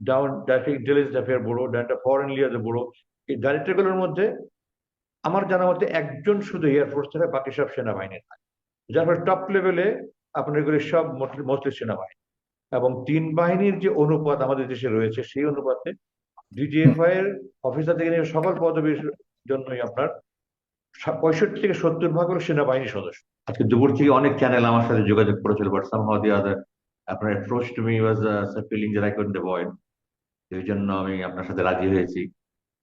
Down direct intelligence affair bureau director foreign liaison bureau এই ডাইরেক্টরগুলোর মধ্যে আমার জানা মতে একজন শুধু এয়ারফোর্স থাকে বাকি সব সেনাবাহিনীর থাকে যার ফলে টপ লেভেলে আপনার এগুলি সব মোস্টলি সেনাবাহিনী। এবং তিন বাহিনীর যে অনুপাত আমাদের দেশে রয়েছে, সেই অনুপাতে ডিজিএফআই এর অফিসার থেকে নিয়ে সকল পদবীর জন্যই আপনার পঁয়ষট্টি থেকে সত্তর ভাগ হলো সেনাবাহিনী সদস্য। আজকে দুপুর থেকে অনেক চ্যানেল আমার সাথে যোগাযোগ করেছিল বাট সামহাউ দি আদার আপনার approach to me was feeling that I couldn't avoid এই জন্য আমি আপনার সাথে রাজি হয়েছি।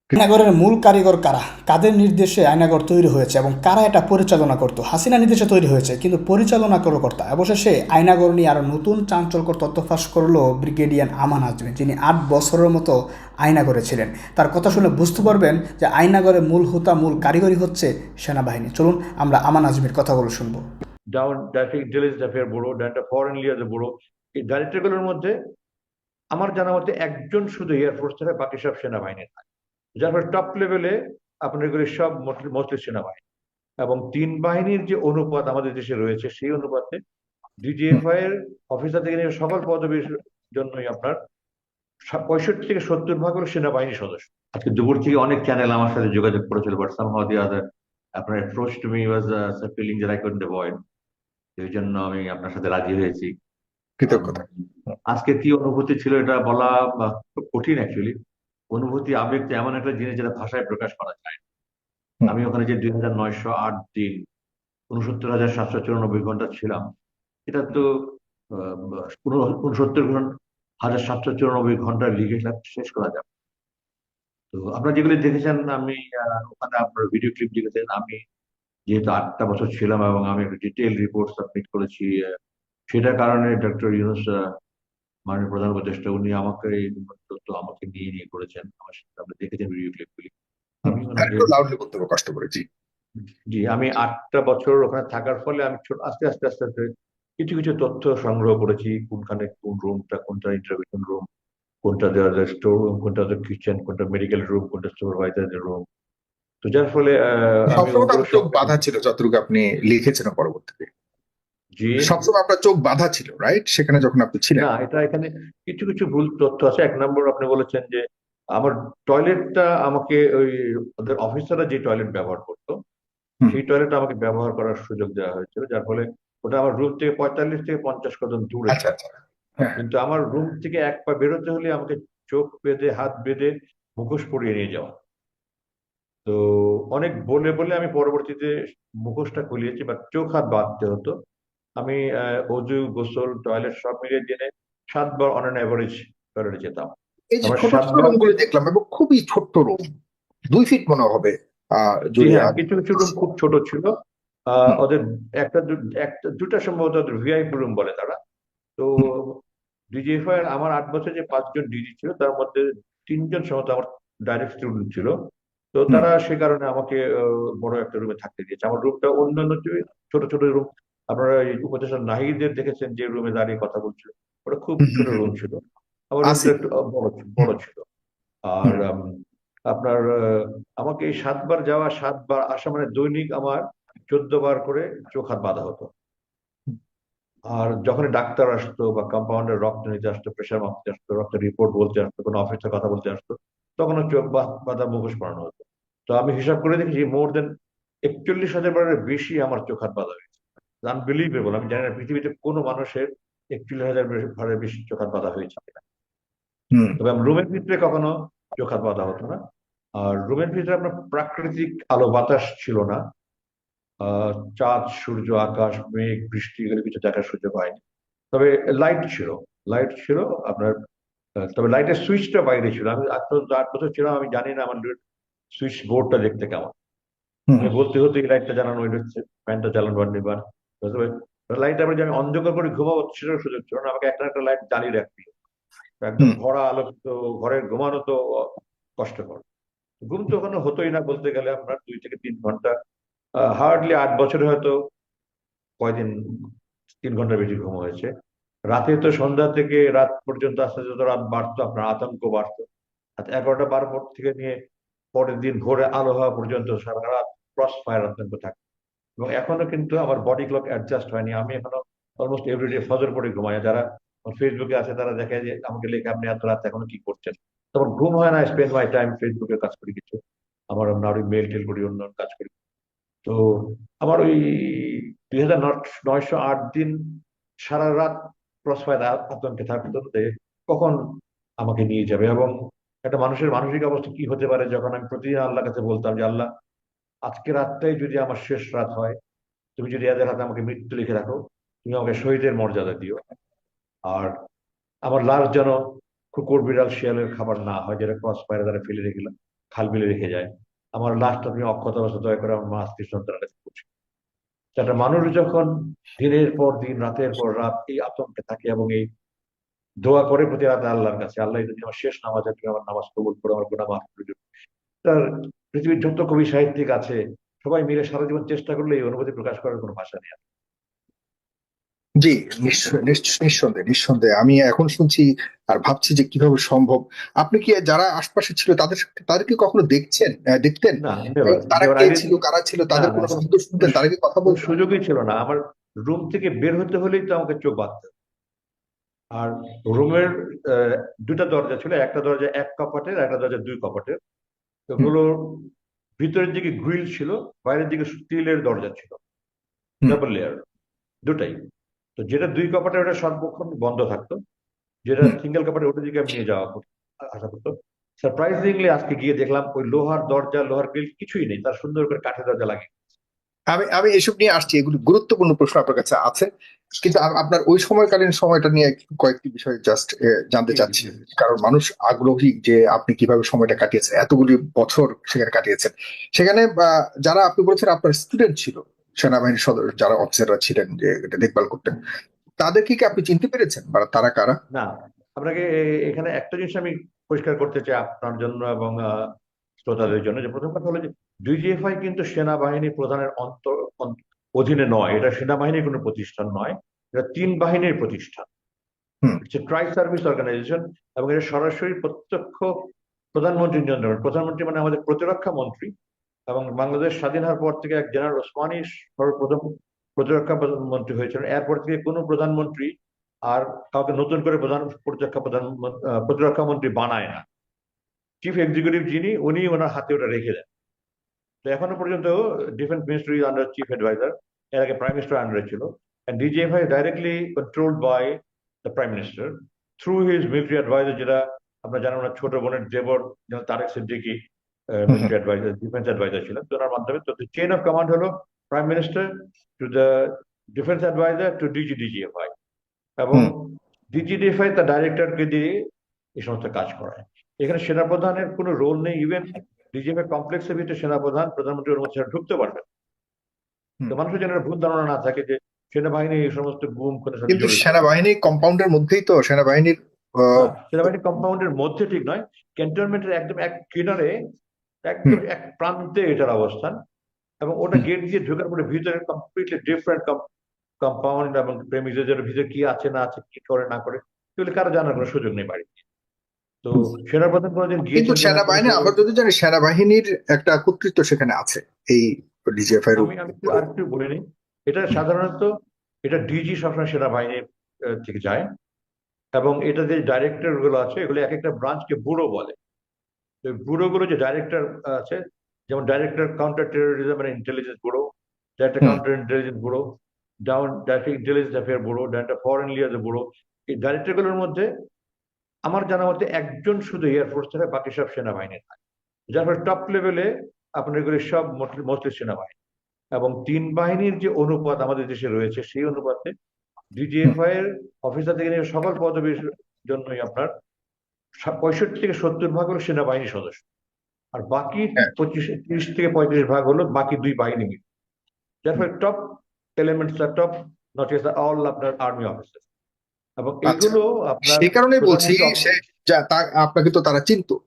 আয়নাগরের মূল কারিগর কারা? কাদের নির্দেশে আয়নাগর তৈরি হয়েছে এবং কারা এটা পরিচালনা করতো? হাসিনা নির্দেশে তৈরি হয়েছে কিন্তু পরিচালনা করো কর্তা অবশেষে আয়নাগর নিয়ে আরও নতুন চাঞ্চল্যকর তথ্য ফাঁস করল ব্রিগেডিয়ান আমান আজমি যিনি আট বছরের মতো আয়নাগরে ছিলেন। তার কথা শুনে বুঝতে পারবেন যে আয়নাগরের মূল হোতা মূল কারিগরি হচ্ছে সেনাবাহিনী। চলুন আমরা আমান আজমির কথাগুলো শুনব। Down direct intelligence affair bureau director foreign liaison bureau এই ডাইরেক্টরগুলোর মধ্যে আমার জানা মতে একজন শুধু এয়ারফোর্স থাকে বাকি সব সেনাবাহিনীর। থাকে যার ফলে টপ লেভেলে আপনার এগুলি সব মোস্টলি সেনাবাহিনী। এবং তিন বাহিনীর যে অনুপাত আমাদের দেশে রয়েছে সেই অনুপাতে ডিজিএফআই এর অফিসার থেকে নিয়ে সকল পদবীর জন্যই আপনার পঁয়ষট্টি থেকে সত্তর ভাগ হলো সেনাবাহিনী সদস্য। আজকে দুপুর থেকে অনেক চ্যানেল আমার সাথে যোগাযোগ করেছিল বাট সামহাউ দি আদার আপনার approach to me was feeling that I couldn't avoid এই জন্য আমি আপনার সাথে রাজি হয়েছি। কৃতজ্ঞতা। আজকে কি অনুভূতি ছিল এটা বলা বা, খুব কঠিন অ্যাকচুয়ালি অনুভূতি আবেগ তো এমন একটা জিনিস যেটা ভাষায় প্রকাশ করা যায় আমি ওখানে যে দুই হাজার নয়শো আট দিন উনসত্তর হাজার সাতশো চুরানব্বই ঘণ্টা ছিলাম এটা তো উনসত্তর হাজার সাতশো চুরানব্বই ঘণ্টা লিখে শেষ করা যাবে তো আপনারা যেগুলি দেখেছেন আমি ওখানে আপনার ভিডিও ক্লিপ দেখেছেন আমি যেহেতু আটটা বছর ছিলাম এবং আমি একটা ডিটেল রিপোর্ট সাবমিট করেছি সেটার কারণে ডক্টর ইউনুস মাননীয় প্রধান উপদেষ্টা উনি আমাকে এই তথ্য আমাকে নিয়ে নিয়ে করেছেন। আমার সাথে আপনি দেখেছেন ভিডিও ক্লিপগুলি আমি লাউডলি কষ্ট জি। আমি আটটা বছর ওখানে থাকার ফলে আমি আস্তে আস্তে আস্তে আস্তে কিছু কিছু তথ্য সংগ্রহ করেছি কোনখানে কোন রুমটা কোনটা ইন্টারভিউশন রুম কোনটা দেওয়ার স্টোর রুম কোনটা কিচেন কোনটা মেডিকেল রুম কোনটা সুপারভাইজারের রুম তো যার ফলে বাধা ছিল যতটুকু আপনি লিখেছেন পরবর্তীতে। সবসময় আপনার চোখ বাধা ছিল রাইট সেখানে যখন আপনি ছিলেন। না এটা এখানে কিছু কিছু ভুল তথ্য আছে। এক নম্বর আপনি বলেছেন যে আমার টয়লেটটা আমাকে ওই ওদের অফিসাররা যে টয়লেট ব্যবহার করতো সেই টয়লেট আমাকে ব্যবহার করার সুযোগ দেওয়া হয়েছিল যার ফলে ওটা আমার রুম থেকে পঁয়তাল্লিশ থেকে পঞ্চাশ কদম দূরে আচ্ছা আচ্ছা। হ্যাঁ। কিন্তু আমার রুম থেকে এক পা বেরোতে হলে আমাকে চোখ বেঁধে হাত বেঁধে মুখোশ পরিয়ে নিয়ে যাওয়া। তো অনেক বলে বলে আমি পরবর্তীতে মুখোশটা খুলিয়েছি বা চোখ হাত বাঁধতে হতো। আমি অজু গোসল টয়লেট সব মিলিয়ে দিনে সাতবার অন অ্যান অ্যাভারেজ টয়লেটে যেতাম। এই যে ছোট ছোট সাতবার- রুমগুলো দেখলাম এবং খুবই ছোট্ট রুম দুই ফিট মনে হবে হ্যাঁ কিছু কিছু রুম খুব ছোট ছিল। ওদের একটা একটা দুটা সম্ভবত ওদের ভিআইপি রুম বলে তারা। তো ডিজিএফআই এর আমার আট বছর যে পাঁচজন ডিজি ছিল তার মধ্যে তিনজন সম্ভবত আমার ডাইরেক্ট স্টুডেন্ট ছিল। তো তারা সে কারণে আমাকে বড় একটা রুমে থাকতে দিয়েছে। আমার রুমটা অন্যান্য ছোট ছোট রুম আপনারা উপদেষ্টা নাহিদের দেখেছেন যে রুমে দাঁড়িয়ে কথা বলছিল। ওটা খুব ছোট রুম ছিল। আমার রুমটা একটু বড় ছিল- আর আপনার আমাকে এই সাতবার যাওয়া সাতবার আসা মানে দৈনিক আমার চোদ্দ বার করে চোখ হাত বাঁধা হতো। আর যখন ডাক্তার আসতো বা কম্পাউন্ডার রক্ত নিতে আসতো প্রেশার মাপতে আসতো রক্তের রিপোর্ট বলতে আসতো কোনো অফিসে কথা বলতে আসতো তখন চোখ বাঁধা মুখোশ পরানো হতো। তো আমি হিসাব করে দেখেছি মোর দেন একচল্লিশ হাজার বারের বেশি আমার চোখ হাত বাঁধা হয়েছে। আনবিলিভেবল আমি জানি না পৃথিবীতে কোনো মানুষের একচল্লিশ হাজার বারের বেশি চোখ হাত বাঁধা হয়েছে কিনা। তবে রুমের ভিতরে কখনো চোখ হাত বাঁধা হতো না। আর রুমের ভিতরে আপনার প্রাকৃতিক আলো বাতাস ছিল না। চাঁদ সূর্য আকাশ মেঘ বৃষ্টি এগুলো কিছু দেখার সুযোগ হয়নি। তবে লাইট ছিল। লাইট ছিল আপনার তবে লাইটের সুইচটা বাইরে ছিল। আমি আট বছর আট বছর ছিলাম আমি জানি না আমার সুইচ বোর্ডটা দেখতে কেমন। বলতে হতো এই লাইটটা জ্বালানো ওই হচ্ছে ফ্যানটা জ্বালানো বার নিবার লাইট আবার যে আমি অন্ধকার করে ঘুমাবো সেটার সুযোগ ছিল না আমাকে একটা একটা লাইট জ্বালিয়ে রাখতে একদম। ভরা আলোকিত ঘরে ঘুমানো তো কষ্টকর। ঘুম তো ওখানে হতোই না বলতে গেলে আপনার দুই থেকে তিন ঘণ্টা। হার্ডলি আট বছরে হয়তো কয়দিন তিন ঘণ্টা বেশি ঘুম হয়েছে। রাতে তো সন্ধ্যা থেকে রাত পর্যন্ত আস্তে আস্তে যত রাত বাড়তো আপনার আতঙ্ক বাড়তো। রাত এগারোটা বারো থেকে নিয়ে পরের দিন ভোরে আলো হওয়া পর্যন্ত সারা রাত ক্রস ফায়ার আতঙ্ক থাকে এবং এখনও কিন্তু আমার বডি ক্লক অ্যাডজাস্ট হয়নি। আমি এখনও অলমোস্ট এভরিডে ফজর পরে ঘুমাই। যারা আমার ফেসবুকে আছে, তারা দেখে যে আমাকে লেখে, আপনি এত রাত এখনও কি করছেন? তখন ঘুম হয় না স্পেন্ড মাই টাইম ফেসবুকে কাজ করি কিছু। আমার আরও মেল টেল করি, অন্য কাজ করি। তো আমার ওই দুই হাজার নয়শো আট দিন সারা রাত ক্রস ফায়ার আতঙ্কে থাকতো যে কখন আমাকে নিয়ে যাবে? এবং একটা মানুষের মানসিক অবস্থা কি হতে পারে? যখন আমি প্রতিদিন আল্লাহ কাছে বলতাম যে, আল্লাহ আজকে রাতটাই যদি আমার শেষ রাত হয়, তুমি যদি এদের হাতে আমাকে মৃত্যু লিখে রাখো, তুমি আমাকে শহীদের মর্যাদা দিও। আর আমার লাশ যেন কুকুর, বিড়াল, শিয়ালের খাবার না হয়, যেটা ক্রস ফায়ারে তারা ফেলে রেখে, খাল বিলে রেখে যায়। আমার লাশটা তুমি অক্ষত অবস্থা দয়া করে আমার মা, স্ত্রী, সন্তানের কাছে পৌঁছে একটা মানুষ যখন দিনের পর দিন, রাতের পর রাত এই আতঙ্কে থাকে এবং এই দোয়া করে প্রতি রাতে আল্লাহর কাছে, আল্লাহ যদি আমার শেষ নামাজ তুমি আমার নামাজ কবুল করো, আমার গুণা মাফ করে তার পৃথিবীর যত কবি সাহিত্যিক আছে সবাই মিলে সারা জীবন চেষ্টা করলে এই অনুভূতি প্রকাশ করার কোনো ভাষা নেই। জি নিঃসন্দেহে নিঃসন্দেহে। আমি এখন শুনছি আর ভাবছি যে কীভাবে সম্ভব। আপনি কি যারা আশপাশে ছিল তাদের তাদেরকে কখনো দেখছেন? দেখতেন? না তারা কে ছিল? কারা ছিল? তাদের কোনো শব্দ শুনতেন? তারা কি কথা বলতো সুযোগই ছিল না। আমার রুম থেকে বের হতে হলেই তো আমাকে চোখ বাঁধতে। আর রুমের দুটা দরজা ছিল। একটা দরজা এক কপাটের একটা দরজা দুই কপাটের। ওগুলোর ভিতরের দিকে গ্রিল ছিল বাইরের দিকে স্টিলের দরজা ছিল। ডাবল লেয়ার দুটাই। তো যেটা দুই কপাটে ওটা সর্বক্ষণ বন্ধ থাকতো। যেটা সিঙ্গেল কপাটে ওটা দিকে আমি নিয়ে যাওয়া আশা করতো। সারপ্রাইজিংলি আজকে গিয়ে দেখলাম ওই লোহার দরজা লোহার গ্রিল কিছুই নেই তার সুন্দর করে কাঠের দরজা লাগে আমি আমি এসব নিয়ে আসছি এগুলি গুরুত্বপূর্ণ প্রশ্ন আপনার কাছে আছে। কিন্তু আপনার ওই সময়কালীন সময়টা নিয়ে কয়েকটি বিষয় জাস্ট জানতে চাচ্ছি। কারণ মানুষ আগ্রহী যে আপনি কীভাবে সময়টা কাটিয়েছেন এতগুলি বছর সেখানে কাটিয়েছেন। সেখানে যারা আপনি বলেছেন আপনার স্টুডেন্ট ছিল সেনাবাহিনীর সদস্য যারা অফিসাররা ছিলেন যে এটা দেখভাল করতেন তাদেরকে কি আপনি চিনতে পেরেছেন? বা তারা কারা? না আপনাকে এখানে একটা জিনিস আমি পরিষ্কার করতে চাই আপনার জন্য এবং শ্রোতাদের জন্য। যে প্রথম কথা হলো যে ডিজিএফআই কিন্তু সেনাবাহিনী প্রধানের অন্তর অন- অধীনে নয়। এটা সেনাবাহিনীর কোনো প্রতিষ্ঠান নয় এটা তিন বাহিনীর প্রতিষ্ঠান। ট্রাই সার্ভিস অর্গানাইজেশন এবং এটা সরাসরি প্রত্যক্ষ প্রধানমন্ত্রী নিয়ন্ত্রণ প্রধানমন্ত্রী মানে আমাদের প্রতিরক্ষা মন্ত্রী এবং বাংলাদেশ স্বাধীন হওয়ার পর থেকে এক জেনারেল ওসমানী সর্বপ্রথম প্রতিরক্ষা মন্ত্রী হয়েছিলেন। এরপর থেকে কোনো প্রধানমন্ত্রী আর কাউকে নতুন করে প্রধান প্রতিরক্ষা প্রধান প্রতিরক্ষা মন্ত্রী বানায় না। চিফ এক্সিকিউটিভ যিনি উনি ওনার হাতে ওটা রেখে দেন। তো এখনও পর্যন্ত defence ministry under chief adviser এর আগে প্রাইম মিনিস্টার আন্ডারে ছিল and DGFI directly controlled by the prime minister through his military adviser যেটা আপনার জানেন ওনার ছোট বোনের দেবর যেমন Tarek Siddiqui military adviser defence adviser ছিলেন। তো ওনার মাধ্যমে তো চেইন অফ কমান্ড হলো prime minister to the defence adviser to DG DGFI এবং ডিজিডিএফআই তার ডাইরেক্টরকে দিয়ে এই সমস্ত কাজ করায়। এখানে সেনাপ্রধানের কোনো রোল নেই ইভেন ডিজিএফআই কমপ্লেক্সের ভিতরে সেনাপ্রধান প্রধানমন্ত্রীর মধ্যে সেটা ঢুকতে পারবে। তো মানুষের যেন ভুল ধারণা না থাকে যে সেনাবাহিনী এই সমস্ত গুম করে কিন্তু সেনাবাহিনী কম্পাউন্ডের মধ্যেই তো সেনাবাহিনীর সেনাবাহিনী কম্পাউন্ডের মধ্যে ঠিক নয় ক্যান্টনমেন্টের একদম এক কিনারে একদম এক প্রান্তে এটার অবস্থান এবং ওটা গেট দিয়ে ঢোকার পরে ভিতরে কমপ্লিটলি ডিফারেন্ট কম্পাউন্ড এবং প্রেমিসের ভিতরে কি আছে না আছে কি করে না করে এগুলো কারও জানার কোনো সুযোগ নেই বাড়ি তো সেনাপ্রধান কোনোদিন কিন্তু সেনাবাহিনী আমরা যদি জানি সেনাবাহিনীর একটা কর্তৃত্ব সেখানে আছে এই ডিজিএফআই আমি আমি আর একটু বলে নিই। এটা সাধারণত এটা ডিজি সবসময় সেনাবাহিনীর থেকে যায় এবং এটা যে ডাইরেক্টরগুলো আছে এগুলো এক একটা ব্রাঞ্চকে ব্যুরো বলে। ব্যুরো গুলো যে ডাইরেক্টর আছে যেমন director counter terrorism and intelligence bureau director counter intelligence bureau down director intelligence affair bureau director foreign liaison bureau এই ডাইরেক্টরগুলোর মধ্যে আমার জানা মতে একজন শুধু এয়ারফোর্স থাকে বাকি সব সেনাবাহিনী থাকে যার ফলে টপ লেভেলে আপনার এগুলি সব মোস্টলি সেনাবাহিনী। এবং তিন বাহিনীর যে অনুপাত আমাদের দেশে রয়েছে সেই অনুপাতে ডিজিএফআই এর অফিসার থেকে নিয়ে সকল পদবীর জন্যই আপনার পঁয়ষট্টি থেকে সত্তর ভাগ হলো সেনাবাহিনীর সদস্য। আর বাকি হ্যাঁ। পঁচিশ তিরিশ থেকে পঁয়ত্রিশ ভাগ হলো বাকি দুই বাহিনী মিলে। যার ফলে top elements top not all আপনার আর্মি অফিসার এবং আচ্ছা। এগুলো আপনার সেই কারণে বলছি প্রধানত- সে যা আপনাকে তো তারা চিনতো।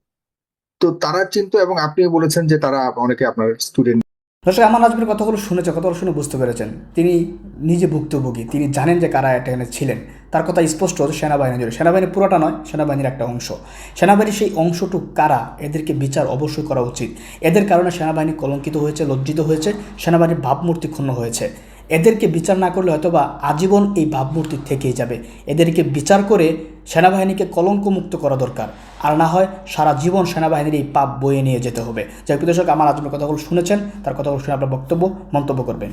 তো তারা চিনতো এবং আপনিও বলেছেন যে তারা অনেকে আপনার স্টুডেন্ট দর্শক আমার কথাগুলো শুনেছে কথাগুলো শুনে বুঝতে পেরেছেন। তিনি নিজে ভুক্তভোগী তিনি জানেন যে কারা এখানে ছিলেন। তার কথা স্পষ্ট সেনাবাহিনী জুড়ে সেনাবাহিনী পুরোটা নয় সেনাবাহিনীর একটা অংশ। সেনাবাহিনীর সেই অংশটুক কারা এদেরকে বিচার অবশ্যই করা উচিত। এদের কারণে সেনাবাহিনী কলঙ্কিত হয়েছে লজ্জিত হয়েছে সেনাবাহিনীর ভাবমূর্তি ক্ষুণ্ণ হয়েছে। এদেরকে বিচার না করলে হয়তোবা আজীবন এই ভাবমূর্তি থেকেই যাবে। এদেরকে বিচার করে সেনাবাহিনীকে কলঙ্কমুক্ত করা দরকার। আর না হয় সারা জীবন সেনাবাহিনীর এই পাপ বয়ে নিয়ে যেতে হবে। যাই দর্শক, আমার আজমের কথাগুলো শুনেছেন। তার কথাগুলো শুনে আপনার বক্তব্য, মন্তব্য করবেন।